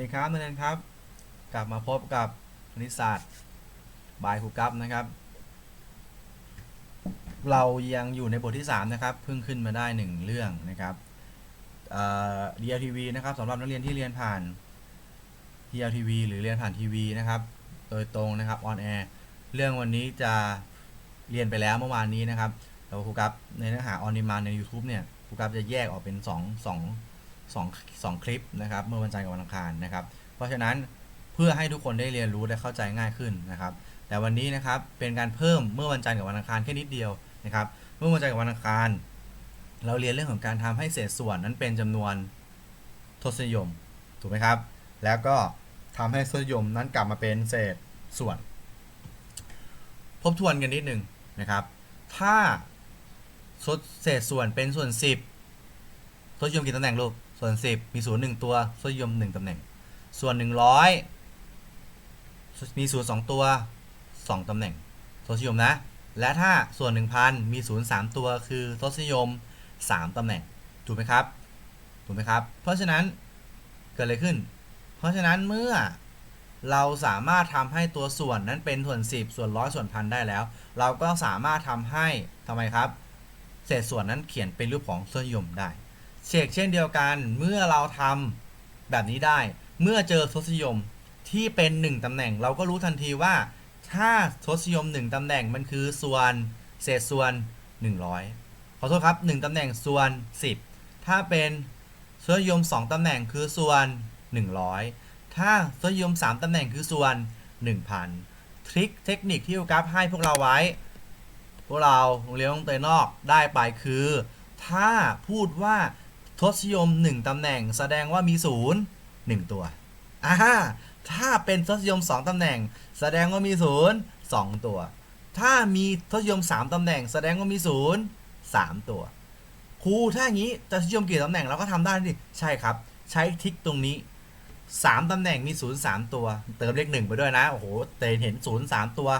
ดีครับนักเรียนครับ กลับมาพบกับคณิตศาสตร์บายครูกัฟนะครับ เรายังอยู่ในบทที่ 3 นะครับ เพิ่งขึ้นมาได้ 1 เรื่องนะครับเอ่อ DLTV นะครับสำหรับนักเรียนที่เรียนผ่าน DLTV หรือเรียนผ่านทีวีนะครับ โดยตรงนะครับออนแอร์เรื่องวันนี้จะเรียนไปแล้วเมื่อวานนี้นะครับแล้วครูกัฟในเนื้อหาออนดีมานใน YouTube เนี่ยครูกัฟจะแยกออกเป็น2 2 2 2คลิปนะครับเมื่อวันจันทร์กับวันอังคารนะครับ เพราะฉะนั้นเพื่อให้ทุกคนได้เรียนรู้และเข้าใจง่ายขึ้นนะครับ แต่วันนี้นะครับเป็นการเพิ่มเมื่อวันจันทร์กับวันอังคารแค่นิดเดียวนะครับ เมื่อวันจันทร์กับวันอังคาร เราเรียนเรื่องของการทำให้เศษส่วนนั้นเป็นจำนวนทศนิยมถูกไหมครับ แล้วก็ทำให้ทศนิยมนั้นกลับมาเป็นเศษส่วน ทบทวนกันนิดหนึ่งนะครับ ถ้าเศษส่วนเป็นส่วน 10ทศนิยมกี่ตำแหน่งลูก ส่วน 10 มีศูนย์หนึ่งตัวทศนิยม1ตำแหน่ง ส่วน 100 มีศูนย์สองตัว2ตำแหน่งทศนิยมนะ และถ้าส่วน 1,000 มีศูนย์สามตัวคือทศนิยม3ตำแหน่งถูกไหมครับถูกไหมครับ เพราะฉะนั้นเกิดอะไรขึ้น เพราะฉะนั้นเมื่อเราสามารถทำให้ตัวส่วนนั้นเป็นส่วน 10 ส่วนร้อยส่วนพันได้แล้ว เราก็สามารถทำให้ทำไมครับ เศษส่วนนั้นเขียนเป็นรูปของทศนิยมได้ เชกเช่นเดียวกันเมื่อเราทำแบบนี้ได้ เมื่อเจอทศนิยมที่เป็น 1ตำแหน่ง เราก็รู้ทันทีว่า ถ้าทศนิยม 1ตำแหน่งมันคือส่วนเศษส่วน 100 ขอโทษครับ 1ตำแหน่งส่วน 10 ถ้าเป็นทศนิยม 2ตำแหน่งคือส่วน 100 ถ้าทศนิยม 3ตำแหน่งคือส่วน 1,000 ทริคเทคนิคที่ครูกราฟให้พวกเราไว้ พวกเราโรงเรียนต้องเตยนอกได้ไปคือ ถ้าพูดว่า ทศนิยม 1 ตำแหน่ง แสดงว่ามีศูนย์1ตัวอ่าถ้าเป็นทศนิยม 2 ตำแหน่ง แสดงว่ามีศูนย์2ตัว ถ้ามีทศนิยม 3 ตำแหน่ง แสดงว่ามีศูนย์3ตัว ครูถ้าอย่างนี้จะทศนิยมกี่ตำแหน่งเราก็ทำได้ดิใช่ครับ ใช้ทิกตรงนี้ 3 ตำแหน่งมีศูนย์3ตัว เติมเลขหนึ่งไปด้วยนะ โอ้โหเตยเห็นศูนย์3ตัว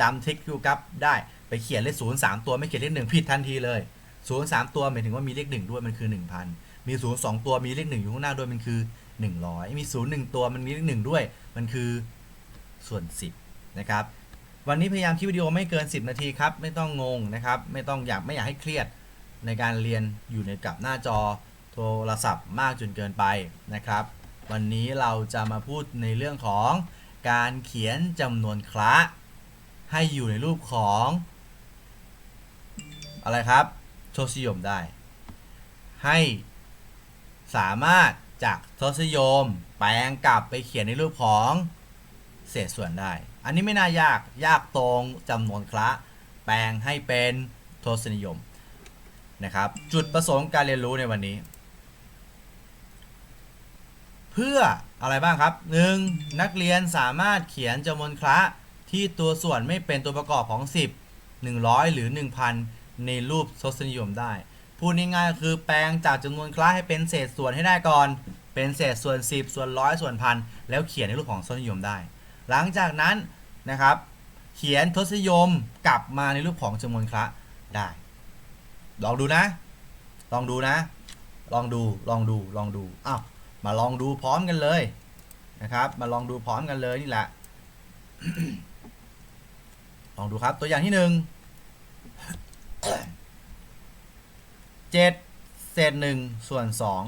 จำทิกคิวกับได้ไปเขียนเลขศูนย์3ตัวไม่เขียนเลขหนึ่งผิดทันทีเลยศูนย์3ตัวหมายถึงว่ามีเลขหนึ่งด้วยมันคือ 1,000 มีศูนย์2ตัวมีเลขหนึ่งอยู่ข้างหน้าด้วยมันคือ100มีศูนย์หนึ่งตัวมันมีเลขหนึ่งด้วย มันคือส่วน10นะครับวันนี้พยายามคลิปวิดีโอไม่เกิน 10 นาทีครับ ไม่ต้องงงนะครับ ไม่ต้องอยากไม่อยากให้เครียดในการเรียนอยู่ในกับหน้าจอโทรศัพท์มากจนเกินไปนะครับ วันนี้เราจะมาพูดในเรื่องของการเขียนจำนวนคละให้อยู่ในรูปของ อะไรครับทศนิยมได้ ให้ สามารถจากทศนิยม แปลงกลับไปเขียนในรูปของเศษส่วนได้ อันนี้ไม่น่ายาก ยากตรงจำนวนคละแปลงให้เป็นทศนิยมนะครับ จุดประสงค์การเรียนรู้ในวันนี้ เพื่ออะไรบ้างครับ 1. นักเรียนสามารถเขียนจำนวนคละที่ตัวส่วนไม่เป็นตัวประกอบของ 10 100 หรือ 1000 ในรูปทศนิยมได้ พูดง่ายๆคือแปลงจากจำนวนคละให้เป็นเศษส่วนให้ได้ก่อน เป็นเศษส่วน 10 ส่วนร้อยส่วนพันแล้วเขียนในรูปของทศนิยมได้ หลังจากนั้นนะครับ เขียนทศนิยมกลับมาในรูปของจำนวนคละได้ ลองดูนะ ลองดูนะ ลองดูลองดูลองดูอ้าวมาลองดูพร้อมกันเลยนะครับ มาลองดูพร้อมกันเลยนี่แหละลองดูครับตัวอย่างที่หนึ่ง เจ็ดเศษหนึ่งส่วนสอง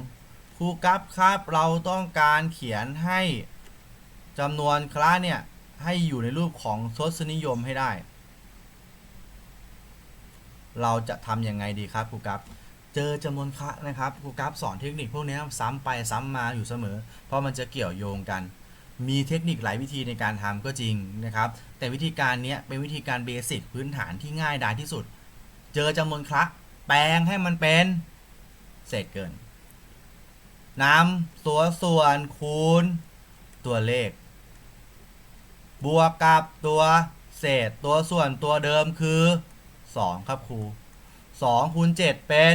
ครูกัฟครับเราต้องการเขียนให้จำนวนคลาสเนี่ย ให้อยู่ในรูปของทศนิยมให้ได้ เราจะทำยังไงดีครับครูกัฟเจอจำนวนคละนะครับครูกัฟสอนเทคนิคพวกนี้ซ้ำไปซ้ำมาอยู่เสมอ เพราะมันจะเกี่ยวโยงกันมีเทคนิคหลายวิธีในการทำก็จริงนะครับ แต่วิธีการนี้เป็นวิธีการเบสิกพื้นฐานที่ง่ายดายที่สุด เจอจำนวนคละ แปลงให้มันเป็น เศษเกินนำตัวส่วนคูณ ตัวเลข บวกกับตัวเศษตัวส่วนตัวเดิมคือ 2 ครับครู2คูณ7เป็น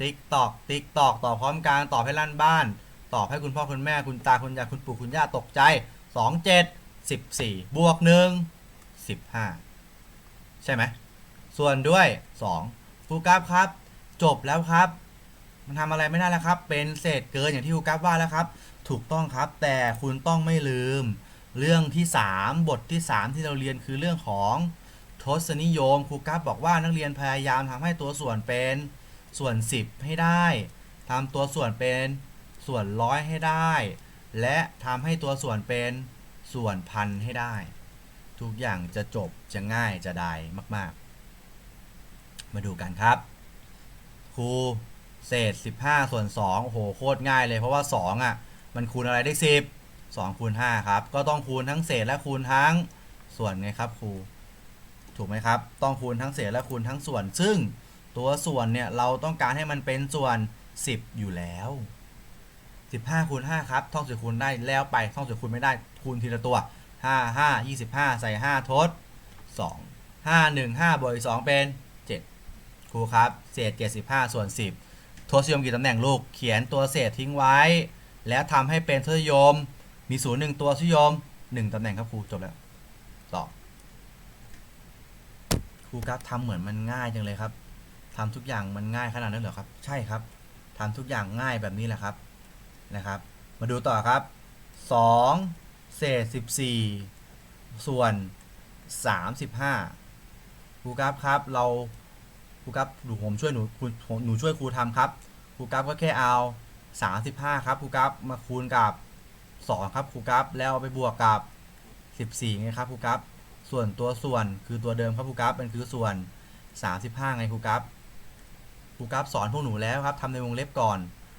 ติ๊กตอก ติ๊กตอกตอบพร้อมกันตอบให้ลั่นบ้าน ตอบให้คุณพ่อคุณแม่คุณตาคุณยายคุณปู่คุณย่าตกใจ 2 7 14 บวก 1 15 ใช่ไหมส่วนด้วย 2 ครูกราฟครับ จบแล้วครับ มันทำอะไรไม่ได้แล้วครับ เป็นเศษเกินอย่างที่ครูกราฟว่าแล้วครับ ถูกต้องครับ แต่คุณต้องไม่ลืม เรื่องที่ 3 บทที่ 3 ที่เราเรียนคือเรื่องของทศนิยมครูกัฟบอกว่านักเรียนพยายามทำให้ตัวส่วนเป็นส่วน 10 ให้ได้ทำตัวส่วนเป็นส่วนร้อยให้ได้ และทำให้ตัวส่วนเป็นส่วนพันให้ได้ ทุกอย่างจะจบจะง่ายจะได้มาก ๆ มาดูกันครับครูเศษ 15 ส่วน2โอ้โหโคตรง่ายเลยเพราะว่า 2อะมันคูณอะไรได้ 10 2คูณ5ครับ ก็ต้องคูณทั้งเศษและคูณทั้งส่วนไงครับครูถูกไหมครับ ต้องคูณทั้งเศษและคูณทั้งส่วน ซึ่งตัวส่วนเนี่ยเราต้องการให้มันเป็นส่วน 10 อยู่แล้ว 15คูณ5ครับท่องสูตรคูณได้แล้วไปท่องสูตรคูณไม่ได้คูณทีละตัว 5 5 25 ใส่ 5 ทด 2 5 1 5บวกอีก2เป็น ครูครับ เศษ 75 ส่วน 10 ทศนิยมกี่ตำแหน่งลูก เขียนตัวเศษทิ้งไว้ แล้วทำให้เป็นทศนิยม มีศูนย์หนึ่งตัวทศนิยม 1ตำแหน่งครับครูจบแล้วต่อครูครับทำเหมือนมันง่ายจังเลยครับทำทุกอย่างมันง่ายขนาดนั้นเหรอครับ ใช่ครับทำทุกอย่างง่ายแบบนี้แหละครับนะครับ มาดูต่อครับ 2 เศษ 14 ส่วน 35ครูครับครับเรา รูครับหนูผมช่วยหนูครูหนูช่วยครูทำครับครูครับก็แค่เอา35ครับครูครับมาคูณกับ2ครับครูครับแล้วเอาไปบวกกับ14ไงครับครูครับส่วนตัวส่วนคือตัวเดิมครับครูครับมันคือส่วน35ไงครูครับครูครับสอนพวกหนูแล้วครับทำในวงเล็บก่อน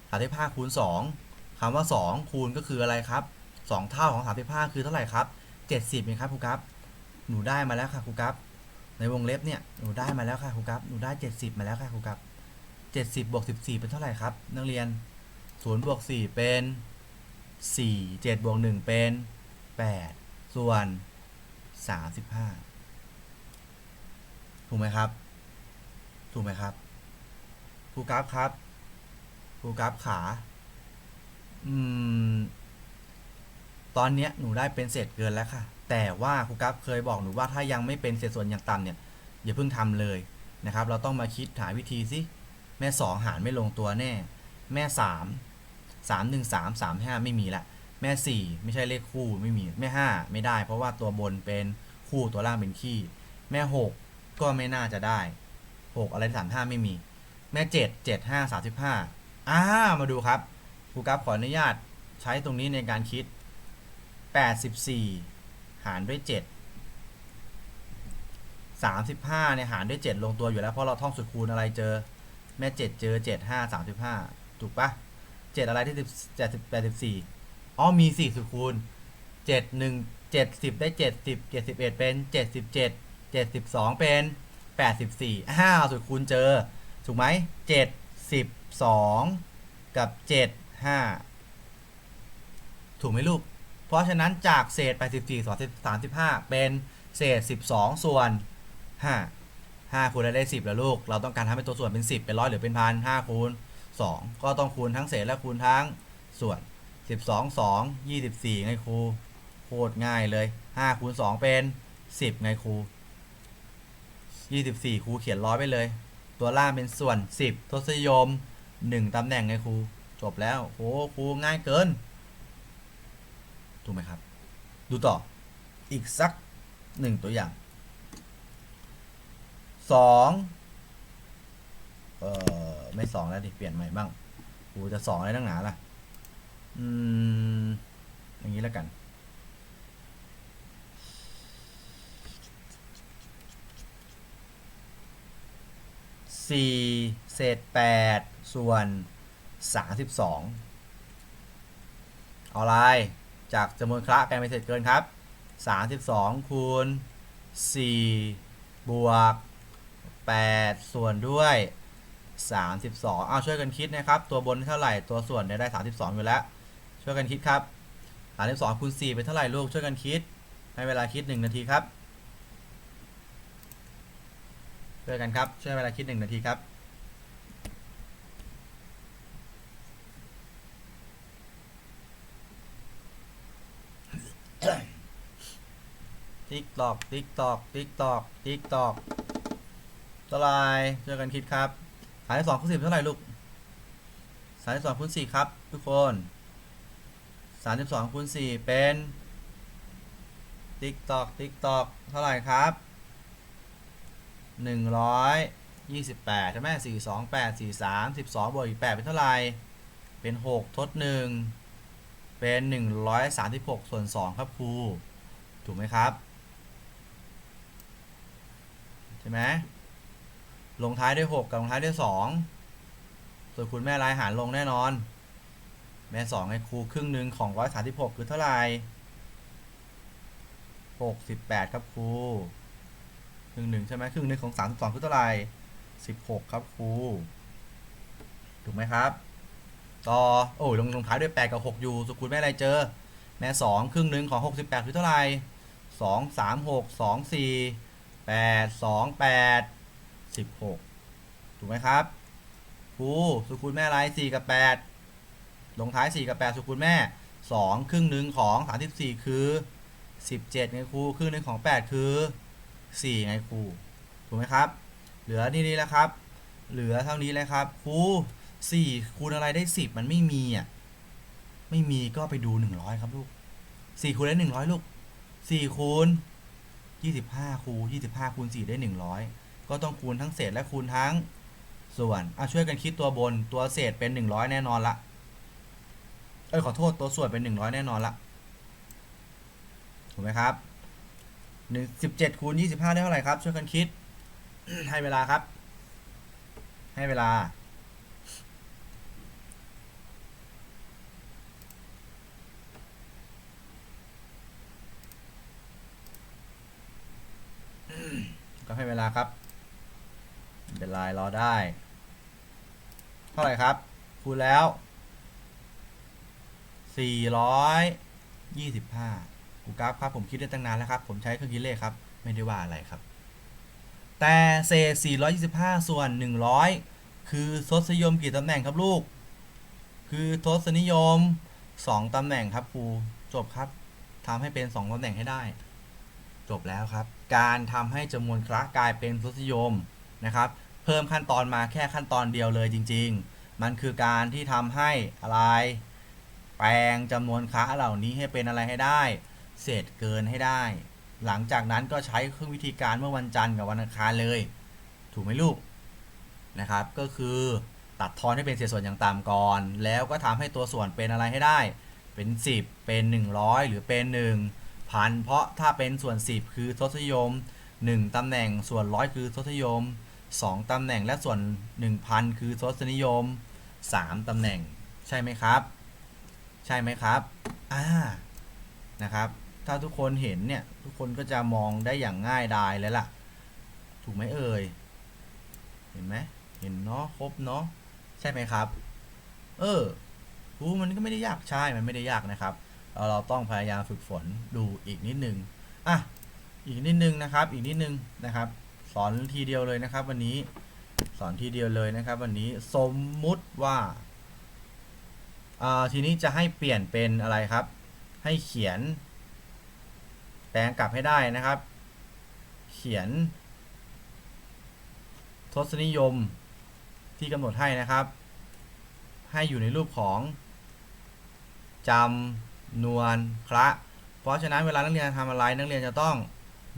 35คูณ2คำว่า2คูณก็คืออะไรครับ2เท่าของ35คือเท่าไหร่ครับ70ไงครับครูครับหนูได้มาแล้วค่ะครูครับ ในวงเล็บเนี่ยหนูได้มาแล้วค่ะครูครับหนูได้ 70 มาแล้วค่ะครูครับ70บวก14 เป็นเท่าไหร่ครับ นักเรียน0บวก4เป็น 4 7บวก1เป็น 8 ส่วน 35 ถูกไหมครับ ถูกไหมครับครูกราฟครับครูกราฟขาอืมตอนเนี้ยหนูได้เป็นเศษเกินแล้วค่ะ แต่ว่าครูกราฟเคยบอกหนูว่าถ้ายังไม่เป็นเศษส่วนอย่างต่ำเนี่ยอย่าเพิ่งทำเลยนะครับ เราต้องมาคิดหาวิธีสิแม่สองหารไม่ลงตัวแน่ แม่สามสามหนึ่งสามสามห้าไม่มีละ แม่สี่ไม่ใช่เลขคู่ไม่มีแม่ห้าไม่ได้ เพราะว่าตัวบนเป็นคู่ตัวล่างเป็นขี้ แม่หกก็ไม่น่าจะได้หกอะไรสามห้าไม่มี แม่เจ็ดเจ็ดห้าสามสิบห้าอ่ามาดูครับครูกราฟขออนุญาตใช้ตรงนี้ในการคิดแปดสิบสี่ารด้วยเจ็ดสามสิบห้าเนี่ยหารด้วยเจ็ดลงตัวอยู่แล้ว เพราะเราท่องสูตรคูณอะไรเจอ แม่เจ็ดเจอเจ็ดห้าสามสิบห้าถูกปะเจ็ดอะไรที่สิบเจ็ดสิบแปดสิบสี่อ๋อมีสี่สูตรคูณเจ็ดหนึ่งเจ็ดสิบได้เจ็ดสิบเจ็ดสิบเอ็ดเป็นเจ็ดสิบเจ็ดเจ็ดสิบสองเป็นแปดสิบสี่อ้าวสูตรคูณเจอ ถูกไหมเจ็ดสิบสองกับเจ็ดห้าถูกไหมลูก เพราะฉะนั้นจากเศษ 84ส่วน35 เป็นเศษ 12 ส่วน 5 5คูณได้ได้ 10 แล้วลูก เราต้องการทำให้ตัวส่วนเป็น 10 เป็นร้อยหรือเป็นพัน5คูณ 2 ก็ต้องคูณทั้งเศษและคูณทั้งส่วน 12 2 24 ไงครูโคตรง่ายเลย 5คูณ2 เป็น 10 ไงครู24 ครูเขียนร้อยไปเลย ตัวล่างเป็นส่วน 10 ทศนิยม 1ตำแหน่งไงครูจบแล้วโอ้ครูง่ายเกิน ถูกไหมครับ ดูต่ออีกสักหนึ่งตัวอย่างสองเออไม่สองแล้วดิเปลี่ยนใหม่บ้างกูจะสองอะไรตั้งหนาล่ะ อืม อย่างนี้แล้วกัน สี่เศษแปดส่วนสามสิบสองเอาอะไร จากจำนวนคละกลายเป็นเศษเกินครับ 32 คูณ 4 บวก 8 ส่วนด้วย 32 เอาช่วยกันคิดนะครับ ตัวบนเท่าไหร่ ตัวส่วนได้ 32 อยู่แล้ว ช่วยกันคิดครับ 32คูณ4เป็นเท่าไหร่ลูก ช่วยกันคิด ให้เวลาคิด 1 นาทีครับ ช่วยกันครับ ช่วยเวลาคิด 1 นาทีครับ ติ๊กตอกติ๊กตอกติ๊กตอกติ๊กตอกเท่าไหรช่วยกันคิดครับ สามสิบสองคูณสิบเท่าไหร่ลูก สามสิบสองคูณสี่ครับ ทุกคน32คูณ4เป็นติ๊กตอกติ๊กตอกเท่าไหร่ครับ128ใช่ไหม4 2 8 4 3 12บสองบวกอีก8เป็นเท่าไหร่เป็น6ทด1เป็น136ส่วน2ครับครูถูกไหมครับ ใช่ไหมลงท้ายด้วย 6 กับลงท้ายด้วย 2 ส่วนคุณแม่ลายหารลงแน่นอน แม่2ให้ครูครึ่งหนึ่งของ 136 คือเท่าไหร่68 ครับครูครึ่งหนึ่งใช่ไหมครึ่งหนึ่งของ 32 คือเท่าไหร่16 ครับครู ถูกไหมครับ ต่อ โอ้ยลงลงท้ายด้วย 8 กับ 6 อยู่สุกุลแม่อะไรเจอ แม่ 2 ครึ่งหนึ่งของ 68 คือเท่าไหร่2 3 6 2 4 8 2 8 16 ถูกไหมครับครูสุกุลแม่อะไร4กับ 8 ลงท้าย 4 กับ 8 สุกุลแม่ 2 ครึ่งหนึ่งของ 34 คือ 17 ไงครู ครึ่งหนึ่งของ 8 คือ 4 ไงครู ถูกไหมครับ เหลือนี่นี่แล้วครับ เหลือเท่านี้เลยครับ ครู 4 คูณอะไรได้ 10 มันไม่มีอะ ไม่มีก็ไปดู 100 ครับลูก 4 คูณได้ 100 ลูก 4 คูณ 25คูณ25คูณ4ได้ 100 ก็ต้องคูณทั้งเศษและคูณทั้งส่วนอะช่วยกันคิดตัวบนตัวเศษเป็น 100 แน่นอนละเอ้ยขอโทษตัวส่วนเป็น 100 แน่นอนละถูกไหมครับหนึ่งสิบเจ็ดคูณยี่สิบห้าได้เท่าไหร่ครับ ช่วยกันคิดให้เวลาครับ ให้เวลา ก็ให้เวลาครับเป็นไรรอได้ เท่าไหร่ครับ คูณแล้วสี่ร้อยยี่สิบห้ากูกราฟครับผมคิดได้ตั้งนานแล้วครับ ผมใช้เครื่องคิดเลขครับ ไม่ได้ว่าอะไรครับ แต่เศษ 425 ส่วน 100 คือทศนิยมกี่ตำแหน่งครับลูก คือทศนิยม 2ตำแหน่งครับครูจบครับทำให้เป็น 2ตำแหน่งให้ได้ จบแล้วครับ การทำให้จำนวนคละกลายเป็นทศนิยมนะครับ เพิ่มขั้นตอนมาแค่ขั้นตอนเดียวเลยจริง ๆ มันคือการที่ทำให้อะไรแปลงจำนวนค้าเหล่านี้ให้เป็นอะไรให้ได้ เศษเกินให้ได้ หลังจากนั้นก็ใช้เครื่องวิธีการเมื่อวันจันทร์กับวันอังคารเลย ถูกไหมลูกนะครับ ก็คือตัดทอนให้เป็นเศษส่วนอย่างต่ำก่อน แล้วก็ทำให้ตัวส่วนเป็นอะไรให้ได้ เป็น 10 เป็น 100 หรือเป็น 1 พันเพราะถ้าเป็นส่วน 10 คือทศนิยม 1 ตำแหน่งส่วนร้อยคือทศนิยม 2 ตำแหน่งและส่วน 1,000 คือทศนิยม 3 ตำแหน่งใช่ไหมครับ ใช่ไหมครับอ่านะครับถ้าทุกคนเห็นเนี่ยทุกคนก็จะมองได้อย่างง่ายดายแล้วล่ะ ถูกไหมเอ่ยเห็นไหมเห็นเนาะครบเนาะใช่ไหมครับ เออรูมันก็ไม่ได้ยากใช่มันไม่ได้ยากนะครับ เราต้องพยายามฝึกฝนดูอีกนิดนึงอะอีกนิดนึงนะครับ อีกนิดนึงนะครับ สอนทีเดียวเลยนะครับ วันนี้สอนทีเดียวเลยนะครับ วันนี้สมมุติว่าอ่าทีนี้จะให้เปลี่ยนเป็นอะไรครับ ให้เขียน แปลงกลับให้ได้นะครับ เขียน ทศนิยมที่กำหนดให้นะครับ ให้อยู่ในรูปของจำ นวนคละเพราะฉะนั้นเวลานักเรียนทำอะไรนักเรียนจะต้อง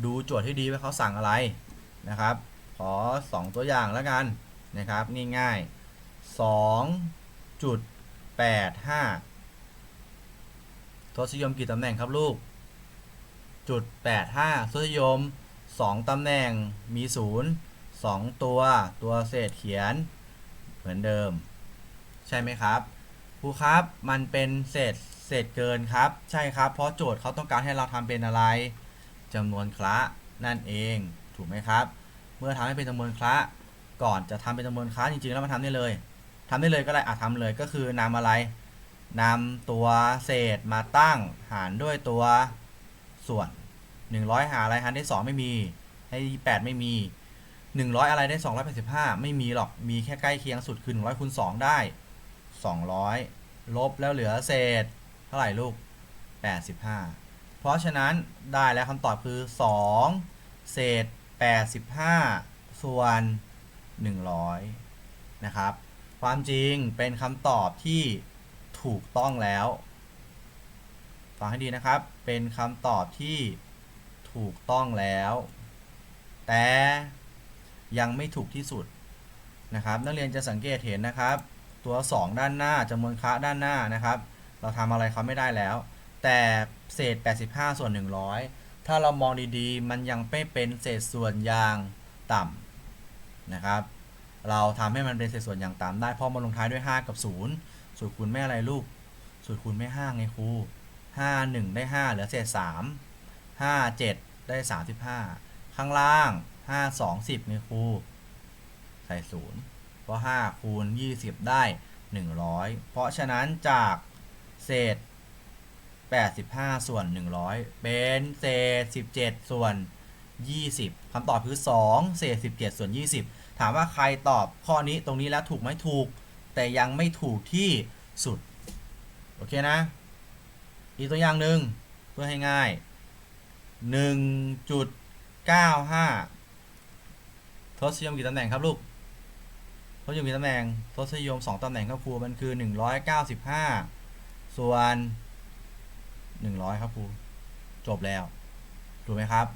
ดูโจทย์ให้ดีว่าเขาสั่งอะไรนะครับ ขอ 2 ตัวอย่างแล้วกันนะครับง่ายๆ2จุด85ทศนิยมกี่ตำแหน่งครับลูกจุด85ทศนิยม 2ตำแหน่งมี 0 2 ตัวตัวเศษเขียนเหมือนเดิม ใช่ไหมครับครูครับมันเป็นเศษ เศษเกินครับ ใช่ครับ เพราะโจทย์เขาต้องการให้เราทำเป็นอะไรจำนวนคละนั่นเอง ถูกไหมครับ เมื่อทำให้เป็นจำนวนคละก่อนจะทำเป็นจำนวนคละจริงๆ แล้วมาทำได้เลยทำได้เลยก็ได้อะทำเลยก็คือนำอะไรนำตัวเศษมาตั้งหารด้วยตัวส่วน 100 หาอะไรหารได้ 2 ไม่มี ให้ 8 ไม่มี 100 อะไรได้ 285 ไม่มีหรอก มีแค่ใกล้เคียงสุดคือ100คูณ2ได้ 200 ลบแล้วเหลือเศษ ท่าไหร่ลูก 85 เพราะฉะนั้นได้แล้วคำตอบคือ 2 เศษ 85 ส่วน 100 นะครับ ความจริงเป็นคำตอบที่ถูกต้องแล้ว ฟังให้ดีนะครับ เป็นคำตอบที่ถูกต้องแล้ว แต่ยังไม่ถูกที่สุดนะครับ นักเรียนจะสังเกตเห็นนะครับ ตัว 2 ด้านหน้าจำนวนคละด้านหน้านะครับ เราทำอะไรเขาไม่ได้แล้ว แต่เศษ 85 ส่วน 100 ถ้าเรามองดีๆ มันยังไม่เป็นเศษส่วนอย่างต่ำนะครับ เราทำให้มันเป็นเศษส่วนอย่างต่ำได้เพราะมันลงท้ายด้วย 5 กับ 0 สูตรคูณไม่อะไรลูก สูตรคูณไม่5ไงครู5 1 ได้ 5 เหลือเศษ 3 5 7 ได้ 35 ข้างล่าง 5 2 10ไงครูใส่0เพราะ5คูณ20 ได้ 100 เพราะฉะนั้นจาก เศษ 85 ส่วน 100 เป็นเศษ 17 ส่วน 20คำตอบคือ 2 เศษ 17 ส่วน 20 ถามว่าใครตอบข้อนี้ตรงนี้แล้วถูกไหมถูก แต่ยังไม่ถูกที่สุด โอเคนะ อีกตัวอย่างหนึ่งเพื่อให้ง่าย 1.95 ทศนิยมกี่ตำแหน่งครับลูกทศนิยมกี่ตำแหน่งทศนิยม 2ตำแหน่งครับครูมันคือ 195 ส่วน100ครับครูจบแล้ว ถูกไหมครับ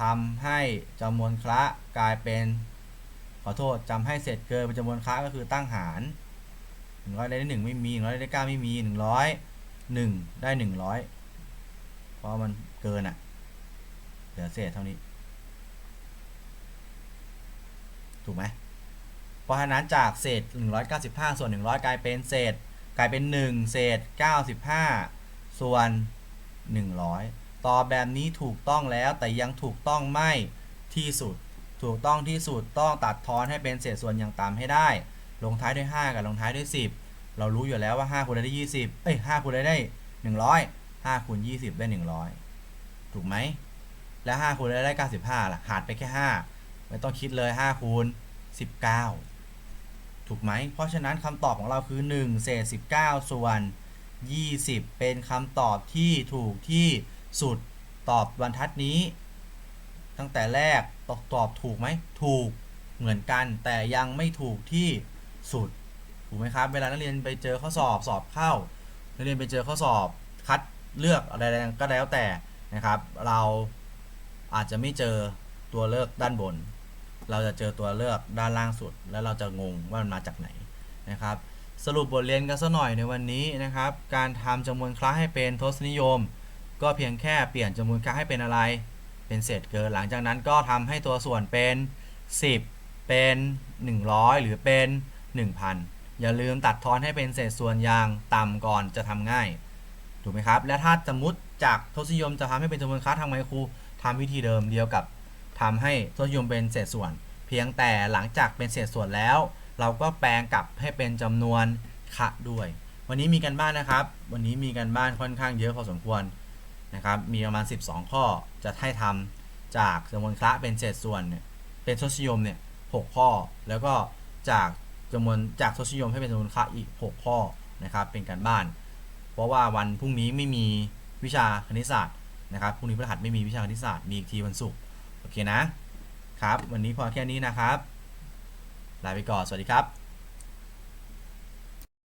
ทำให้จำนวนคละกลายเป็น ขอโทษจำให้เศษเกินเป็นจำนวนคละก็คือตั้งหาร100ได้หนึ่งไม่มี100ได้เก้าไม่มี100 1ได้100เพราะมันเกินอะ่ะเหลือเศษเท่านี้ ถูกไหมเพราะฉะนั้นจากเศษ 195 ส่วน 100 กลายเป็นเศษ กลายเป็น 1 เศษ 95 ส่วน 100 ตอบแบบนี้ถูกต้องแล้วแต่ยังถูกต้องไม่ที่สุด ถูกต้องที่สุดต้องตัดทอนให้เป็นเศษส่วนอย่างต่ำให้ได้ ลงท้ายด้วย 5 กับลงท้ายด้วย 10 เรารู้อยู่แล้วว่า 5คูณได้ 20 เอ้ย5คูณได้ 100 5คูณ20 ได้ 100 ถูกไหม แล้ว 5คูณได้ 95ล่ะ หารไปแค่ 5 ไม่ต้องคิดเลย 5คูณ19 ถูกไหม เพราะฉะนั้นคำตอบของเราคือ 1 เศษ 19 ส่วน 20 เป็นคำตอบที่ถูกที่สุดตอบบรรทัดนี้ ตั้งแต่แรกตอบตอบถูกไหม ถูกเหมือนกัน แต่ยังไม่ถูกที่สุด ถูกไหมครับ เวลานักเรียนไปเจอข้อสอบสอบเข้า นักเรียนไปเจอข้อสอบคัดเลือกอะไรก็แล้วแต่นะครับ เราอาจจะไม่เจอตัวเลือกด้านบน เราจะเจอตัวเลือกด้านล่างสุด แล้วเราจะงงว่ามันมาจากไหนนะครับ สรุปบทเรียนกันสักหน่อยในวันนี้นะครับ การทำจำนวนคล้าให้เป็นทศนิยม ก็เพียงแค่เปลี่ยนจำนวนคล้าให้เป็นอะไร เป็นเศษเกินหลังจากนั้นก็ทำให้ตัวส่วนเป็น 10 เป็น 100 หรือเป็น 1,000 อย่าลืมตัดทอนให้เป็นเศษส่วนอย่างต่ำก่อนจะทำง่ายถูกไหมครับ และถ้าสมมติจากทศนิยมจะทำให้เป็นจำนวนคล้าทำไงครูทำวิธีเดิมเดียวกับ ทำให้ทศนิยมเป็นเศษส่วน เพียงแต่หลังจากเป็นเศษส่วนแล้ว เราก็แปลงกลับให้เป็นจำนวนคะด้วย วันนี้มีกันบ้านนะครับ วันนี้มีกันบ้านค่อนข้างเยอะพอสมควรนะครับ มีประมาณ 12 ข้อจะให้ทำจากจำนวนคละเป็นเศษส่วนเนี่ยเป็นทศนิยมเนี่ย6ข้อ แล้วก็จากจำนวนจากทศนิยมให้เป็นจำนวนคละอีก 6 ข้อนะครับเป็นการบ้าน เพราะว่าวันพรุ่งนี้ไม่มีวิชาคณิตศาสตร์นะครับพรุ่งนี้พฤหัสไม่มีวิชาคณิตศาสตร์มีอีกทีวันศุกร์ โอเคนะครับ วันนี้พอแค่นี้นะครับ ลาไปก่อน สวัสดีครับ